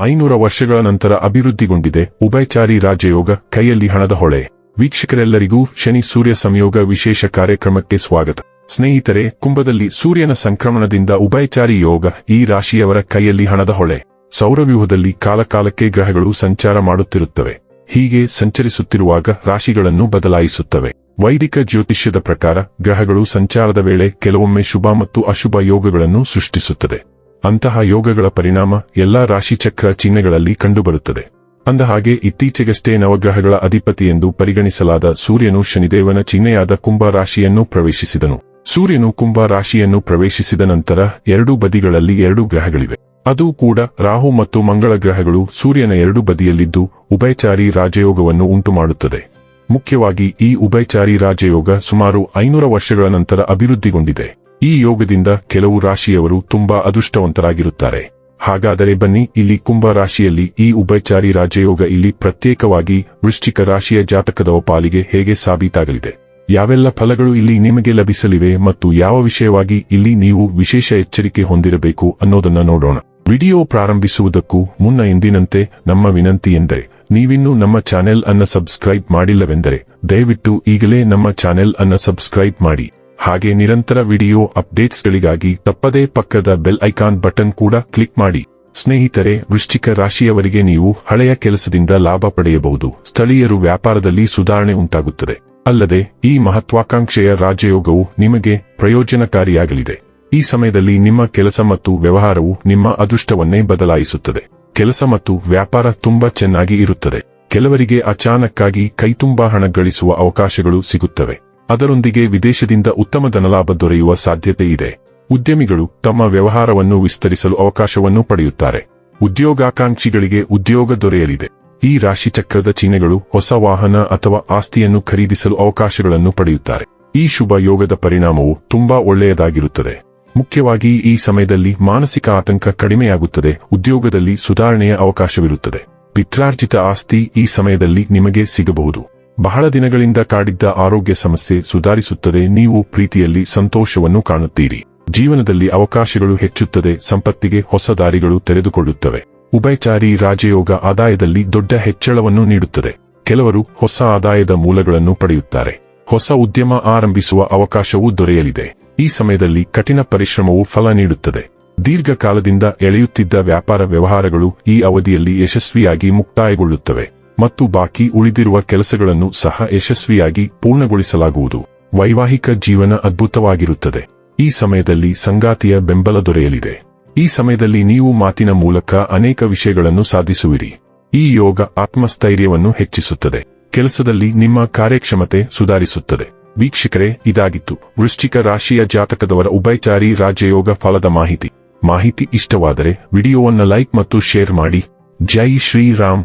ಐನೂರ ವರ್ಷಗಳ ನಂತರ ಅಭಿವೃದ್ಧಿಗೊಂಡಿದೆ. ಉಭಯಚಾರಿ ರಾಜಯೋಗ ಕೈಯಲ್ಲಿ ಹಣದ ಹೊಳೆ. ವೀಕ್ಷಕರೆಲ್ಲರಿಗೂ ಶನಿ ಸೂರ್ಯ ಸಂಯೋಗ ವಿಶೇಷ ಕಾರ್ಯಕ್ರಮಕ್ಕೆ ಸ್ವಾಗತ. ಸ್ನೇಹಿತರೆ, ಕುಂಭದಲ್ಲಿ ಸೂರ್ಯನ ಸಂಕ್ರಮಣದಿಂದ ಉಭಯಚಾರಿ ಯೋಗ ಈ ರಾಶಿಯವರ ಕೈಯಲ್ಲಿ ಹಣದ ಹೊಳೆ. ಸೌರವ್ಯೂಹದಲ್ಲಿ ಕಾಲಕಾಲಕ್ಕೆ ಗ್ರಹಗಳು ಸಂಚಾರ ಮಾಡುತ್ತಿರುತ್ತವೆ. ಹೀಗೆ ಸಂಚರಿಸುತ್ತಿರುವಾಗ ರಾಶಿಗಳನ್ನು ಬದಲಾಯಿಸುತ್ತವೆ. ವೈದಿಕ ಜ್ಯೋತಿಷ್ಯದ ಪ್ರಕಾರ ಗ್ರಹಗಳು ಸಂಚಾರದ ವೇಳೆ ಕೆಲವೊಮ್ಮೆ ಶುಭ ಮತ್ತು ಅಶುಭ ಯೋಗಗಳನ್ನು ಸೃಷ್ಟಿಸುತ್ತದೆ. ಅಂತಹ ಯೋಗಗಳ ಪರಿಣಾಮ ಎಲ್ಲಾ ರಾಶಿಚಕ್ರ ಚಿಹ್ನೆಗಳಲ್ಲಿ ಕಂಡುಬರುತ್ತದೆ. ಅಂದಹಾಗೆ, ಇತ್ತೀಚೆಗಷ್ಟೇ ನವಗ್ರಹಗಳ ಅಧಿಪತಿ ಎಂದು ಪರಿಗಣಿಸಲಾದ ಸೂರ್ಯನು ಶನಿದೇವನ ಚಿಹ್ನೆಯಾದ ಕುಂಭ ರಾಶಿಯನ್ನು ಪ್ರವೇಶಿಸಿದನು. ಸೂರ್ಯನು ಕುಂಭ ರಾಶಿಯನ್ನು ಪ್ರವೇಶಿಸಿದ ನಂತರ ಎರಡೂ ಬದಿಗಳಲ್ಲಿ ಎರಡು ಗ್ರಹಗಳಿವೆ. ಅದು ಕೂಡ ರಾಹು ಮತ್ತು ಮಂಗಳ ಗ್ರಹಗಳು ಸೂರ್ಯನ ಎರಡು ಬದಿಯಲ್ಲಿದ್ದು ಉಭಯಚಾರಿ ರಾಜಯೋಗವನ್ನು ಉಂಟುಮಾಡುತ್ತದೆ. ಮುಖ್ಯವಾಗಿ ಈ ಉಭಯಚಾರಿ ರಾಜಯೋಗ ಸುಮಾರು ಐನೂರ ವರ್ಷಗಳ ನಂತರ ಅಭಿವೃದ್ಧಿಗೊಂಡಿದೆ. ಈ ಯೋಗದಿಂದ ಕೆಲವು ರಾಶಿಯವರು ತುಂಬಾ ಅದೃಷ್ಟವಂತರಾಗಿರುತ್ತಾರೆ. ಹಾಗಾದರೆ ಬನ್ನಿ, ಇಲ್ಲಿ ಕುಂಭ ರಾಶಿಯಲ್ಲಿ ಈ ಉಭಯಚಾರಿ ರಾಜಯೋಗ ಇಲ್ಲಿ ಪ್ರತ್ಯೇಕವಾಗಿ ವೃಶ್ಚಿಕ ರಾಶಿಯ ಜಾತಕದ ಪಾಲಿಗೆ ಹೇಗೆ ಸಾಬೀತಾಗಲಿದೆ? ಯಾವೆಲ್ಲ ಫಲಗಳು ಇಲ್ಲಿ ನಿಮಗೆ ಲಭಿಸಲಿವೆ ಮತ್ತು ಯಾವ ವಿಷಯವಾಗಿ ಇಲ್ಲಿ ನೀವು ವಿಶೇಷ ಎಚ್ಚರಿಕೆ ಹೊಂದಿರಬೇಕು ಅನ್ನೋದನ್ನ ನೋಡೋಣ. ವಿಡಿಯೋ ಪ್ರಾರಂಭಿಸುವುದಕ್ಕೂ ಮುನ್ನ ಎಂದಿನಂತೆ ನಮ್ಮ ವಿನಂತಿ ಎಂದರೆ, ನೀವಿನ್ನೂ ನಮ್ಮ ಚಾನೆಲ್ ಅನ್ನ ಸಬ್ಸ್ಕ್ರೈಬ್ ಮಾಡಿಲ್ಲವೆಂದರೆ, ದಯವಿಟ್ಟು ಈಗಲೇ ನಮ್ಮ ಚಾನೆಲ್ ಅನ್ನ ಸಬ್ಸ್ಕ್ರೈಬ್ ಮಾಡಿ. ಹಾಗೆ ನಿರಂತರ ವಿಡಿಯೋ ಅಪ್ಡೇಟ್ಸ್ಗಳಿಗಾಗಿ ತಪ್ಪದೇ ಪಕ್ಕದ ಬೆಲ್ ಐಕಾನ್ ಬಟನ್ ಕೂಡ ಕ್ಲಿಕ್ ಮಾಡಿ. ಸ್ನೇಹಿತರೆ, ವೃಶ್ಚಿಕ ರಾಶಿಯವರಿಗೆ ನೀವು ಹಳೆಯ ಕೆಲಸದಿಂದ ಲಾಭ ಪಡೆಯಬಹುದು. ಸ್ಥಳೀಯರು ವ್ಯಾಪಾರದಲ್ಲಿ ಸುಧಾರಣೆ ಉಂಟಾಗುತ್ತದೆ. ಅಲ್ಲದೆ, ಈ ಮಹತ್ವಾಕಾಂಕ್ಷೆಯ ರಾಜಯೋಗವು ನಿಮಗೆ ಪ್ರಯೋಜನಕಾರಿಯಾಗಲಿದೆ. ಈ ಸಮಯದಲ್ಲಿ ನಿಮ್ಮ ಕೆಲಸ ಮತ್ತು ವ್ಯವಹಾರವು ನಿಮ್ಮ ಅದೃಷ್ಟವನ್ನೇ ಬದಲಾಯಿಸುತ್ತದೆ. ಕೆಲಸ ಮತ್ತು ವ್ಯಾಪಾರ ತುಂಬಾ ಚೆನ್ನಾಗಿ ಇರುತ್ತದೆ. ಕೆಲವರಿಗೆ ಅಚಾನಕ್ಕಾಗಿ ಕೈತುಂಬಾ ಹಣ ಗಳಿಸುವ ಅವಕಾಶಗಳು ಸಿಗುತ್ತವೆ. ಅದರೊಂದಿಗೆ ವಿದೇಶದಿಂದ ಉತ್ತಮ ಧನಲಾಭ ದೊರೆಯುವ ಸಾಧ್ಯತೆ ಇದೆ. ಉದ್ಯಮಿಗಳು ತಮ್ಮ ವ್ಯವಹಾರವನ್ನು ವಿಸ್ತರಿಸಲು ಅವಕಾಶವನ್ನು ಪಡೆಯುತ್ತಾರೆ. ಉದ್ಯೋಗಾಕಾಂಕ್ಷಿಗಳಿಗೆ ಉದ್ಯೋಗ ದೊರೆಯಲಿದೆ. ಈ ರಾಶಿಚಕ್ರದ ಚಿಹ್ನೆಗಳು ಹೊಸ ವಾಹನ ಅಥವಾ ಆಸ್ತಿಯನ್ನು ಖರೀದಿಸಲು ಅವಕಾಶಗಳನ್ನು ಪಡೆಯುತ್ತಾರೆ. ಈ ಶುಭ ಯೋಗದ ಪರಿಣಾಮವು ತುಂಬಾ ಒಳ್ಳೆಯದಾಗಿರುತ್ತದೆ. ಮುಖ್ಯವಾಗಿ ಈ ಸಮಯದಲ್ಲಿ ಮಾನಸಿಕ ಆತಂಕ ಕಡಿಮೆಯಾಗುತ್ತದೆ. ಉದ್ಯೋಗದಲ್ಲಿ ಸುಧಾರಣೆಯ ಅವಕಾಶವಿರುತ್ತದೆ. ಪಿತ್ರಾರ್ಜಿತ ಆಸ್ತಿ ಈ ಸಮಯದಲ್ಲಿ ನಿಮಗೆ ಸಿಗಬಹುದು. ಬಹಳ ದಿನಗಳಿಂದ ಕಾಡಿದ್ದ ಆರೋಗ್ಯ ಸಮಸ್ಯೆ ಸುಧಾರಿಸುತ್ತದೆ, ನೀವು ಪ್ರೀತಿಯಲ್ಲಿ ಸಂತೋಷವನ್ನು ಕಾಣುತ್ತೀರಿ. ಜೀವನದಲ್ಲಿ ಅವಕಾಶಗಳು ಹೆಚ್ಚುತ್ತದೆ, ಸಂಪತ್ತಿಗೆ ಹೊಸ ದಾರಿಗಳು ತೆರೆದುಕೊಳ್ಳುತ್ತವೆ. ಉಭಯಚಾರಿ ರಾಜಯೋಗ ಆದಾಯದಲ್ಲಿ ದೊಡ್ಡ ಹೆಚ್ಚಳವನ್ನು ನೀಡುತ್ತದೆ. ಕೆಲವರು ಹೊಸ ಆದಾಯದ ಮೂಲಗಳನ್ನು ಪಡೆಯುತ್ತಾರೆ. ಹೊಸ ಉದ್ಯಮ ಆರಂಭಿಸುವ ಅವಕಾಶವೂ ದೊರೆಯಲಿದೆ. ಈ ಸಮಯದಲ್ಲಿ ಕಠಿಣ ಪರಿಶ್ರಮವು ಫಲ ನೀಡುತ್ತದೆ. ದೀರ್ಘಕಾಲದಿಂದ ಎಳೆಯುತ್ತಿದ್ದ ವ್ಯಾಪಾರ ವ್ಯವಹಾರಗಳು ಈ ಅವಧಿಯಲ್ಲಿ ಯಶಸ್ವಿಯಾಗಿ ಮುಕ್ತಾಯಗೊಳ್ಳುತ್ತವೆ. ಮತ್ತು ಬಾಕಿ ಉಳಿದಿರುವ ಕೆಲಸಗಳನ್ನು ಸಹ ಯಶಸ್ವಿಯಾಗಿ ಪೂರ್ಣಗೊಳಿಸಲಾಗುವುದು. ವೈವಾಹಿಕ ಜೀವನ ಅದ್ಭುತವಾಗಿರುತ್ತದೆ. ಈ ಸಮಯದಲ್ಲಿ ಸಂಗಾತಿಯ ಬೆಂಬಲ ದೊರೆಯಲಿದೆ. ಈ ಸಮಯದಲ್ಲಿ ನೀವು ಮಾತಿನ ಮೂಲಕ ಅನೇಕ ವಿಷಯಗಳನ್ನು ಸಾಧಿಸುವಿರಿ. ಈ ಯೋಗ ಆತ್ಮಸ್ಥೈರ್ಯವನ್ನು ಹೆಚ್ಚಿಸುತ್ತದೆ. ಕೆಲಸದಲ್ಲಿ ನಿಮ್ಮ ಕಾರ್ಯಕ್ಷಮತೆ ಸುಧಾರಿಸುತ್ತದೆ. ವೀಕ್ಷಕರೇ, ಇದಾಗಿತ್ತು. ವೃಶ್ಚಿಕ ರಾಶಿಯ ಜಾತಕದವರ ಉಭಯಚಾರಿ ರಾಜ್ಯಯೋಗ ಫಲದ ಮಾಹಿತಿ. ಮಾಹಿತಿ ಇಷ್ಟವಾದರೆ ವಿಡಿಯೋವನ್ನು ಲೈಕ್ ಮತ್ತು ಶೇರ್ ಮಾಡಿ. ಜೈ ಶ್ರೀರಾಮ್.